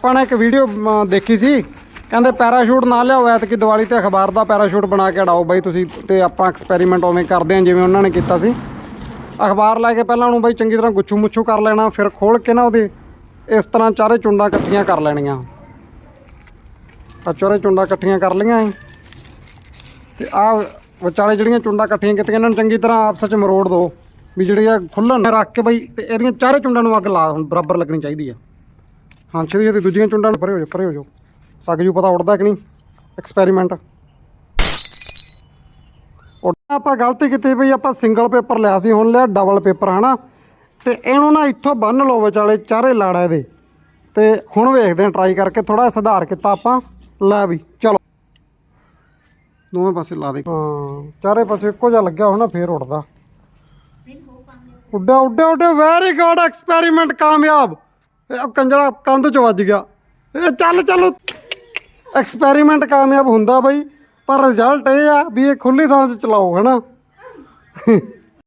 ਆਪਾਂ ਨੇ ਇੱਕ ਵੀਡੀਓ ਦੇਖੀ ਸੀ। ਕਹਿੰਦੇ ਪੈਰਾਸ਼ੂਟ ਨਾ ਲਿਆਓ, ਐਤਕੀ ਦੀਵਾਲੀ ਤੇ ਅਖਬਾਰ ਦਾ ਪੈਰਾਸ਼ੂਟ ਬਣਾ ਕੇ ਉਡਾਓ ਬਾਈ ਤੁਸੀਂ ਤੇ ਆਪਾਂ ਐਕਸਪੈਰੀਮੈਂਟ ਉਵੇਂ ਕਰਦੇ ਹਾਂ ਜਿਵੇਂ ਉਹਨਾਂ ਨੇ ਕੀਤਾ ਸੀ। ਅਖਬਾਰ ਲੈ ਕੇ ਪਹਿਲਾਂ ਉਹਨੂੰ ਬਾਈ ਚੰਗੀ ਤਰ੍ਹਾਂ ਗੁੱਛੂ ਮੁੱਛੂ ਕਰ ਲੈਣਾ, ਫਿਰ ਖੋਲ ਕੇ ਨਾ ਉਹਦੇ ਇਸ ਤਰ੍ਹਾਂ ਚਾਰੇ ਚੁੰਡਾਂ ਇਕੱਠੀਆਂ ਕਰ ਲੈਣੀਆਂ। ਆ ਚਾਰੇ ਚੁੰਡਾਂ ਇਕੱਠੀਆਂ ਕਰ ਲਈਆਂ ਏ ਤੇ ਆ ਵਿਚਾਲੇ ਜਿਹੜੀਆਂ ਚੁੰਡਾਂ ਇਕੱਠੀਆਂ ਕੀਤੀਆਂ, ਇਹਨਾਂ ਨੂੰ ਚੰਗੀ ਤਰ੍ਹਾਂ ਆਪਸ ਵਿੱਚ ਮਰੋੜ ਦਿਓ ਵੀ ਜਿਹੜੀ ਆ ਖੁੱਲਣ ਰੱਖ ਕੇ ਬਈ ਤੇ ਇਹਦੀਆਂ ਚਾਰੇ ਚੁੰਡਾਂ ਨੂੰ ਅੱਗ ਲਾ ਬਰਾਬਰ ਲੱਗਣੀ ਚਾਹੀਦੀ ਆ। ਹਾਂ, ਛੇਤੀ ਛੇਤੀ ਦੂਜੀਆਂ ਚੁੰਡਾਂ ਨੂੰ ਪਰੇ ਹੋ ਜਾ ਪਰੇ ਹੋ ਜਾ ਲੱਗ ਜੂ ਪਤਾ ਉੱਡਦਾ ਕਿ ਨਹੀਂ? ਐਕਸਪੈਰੀਮੈਂਟ ਉੱਡਦਾ ਆਪਾਂ ਗਲਤੀ ਕੀਤੀ ਬਈ ਆਪਾਂ ਸਿੰਗਲ ਪੇਪਰ ਲਿਆ ਸੀ, ਹੁਣ ਲਿਆ ਡਬਲ ਪੇਪਰ ਹਨਾ? ਤੇ ਇਹਨੂੰ ਨਾ ਇੱਥੋਂ ਬੰਨ ਲਓ ਵਿਚਾਲੇ ਚਾਰੇ ਲਾੜਾ ਇਹਦੇ। ਤੇ ਹੁਣ ਵੇਖਦੇ ਹਾਂ ਟਰਾਈ ਕਰਕੇ ਥੋੜਾ ਸੁਧਾਰ ਕੀਤਾ ਆਪਾਂ। ਲੈ ਵੀ, ਚਲੋ। ਦੋਵੇਂ ਪਾਸੇ ਲਾ ਦੇ। ਹਾਂ, ਚਾਰੇ ਪਾਸੇ ਇੱਕੋ ਜਿਹਾ ਲੱਗਿਆ ਹੋਣਾ, ਫੇਰ ਉੱਡਦਾ। ਉੱਡਿਆ ਉੱਡਿਆ ਉੱਡਿਆ ਵੈਰੀ ਗੁੱਡ ਐਕਸਪੈਰੀਮੈਂਟ ਕਾਮਯਾਬ। ਇਹ ਕੰਜਰਾ ਕੰਧ ਚ ਵੱਜ ਗਿਆ। ਇਹ ਚੱਲ ਚੱਲ। ਐਕਸਪੈਰੀਮੈਂਟ ਕਾਮਯਾਬ ਹੁੰਦਾ ਬਈ, ਪਰ ਰਿਜ਼ਲਟ ਇਹ ਆ ਵੀ ਇਹ ਖੁੱਲੀ ਥਾਂ 'ਚ ਚਲਾਓ, ਹਨਾ?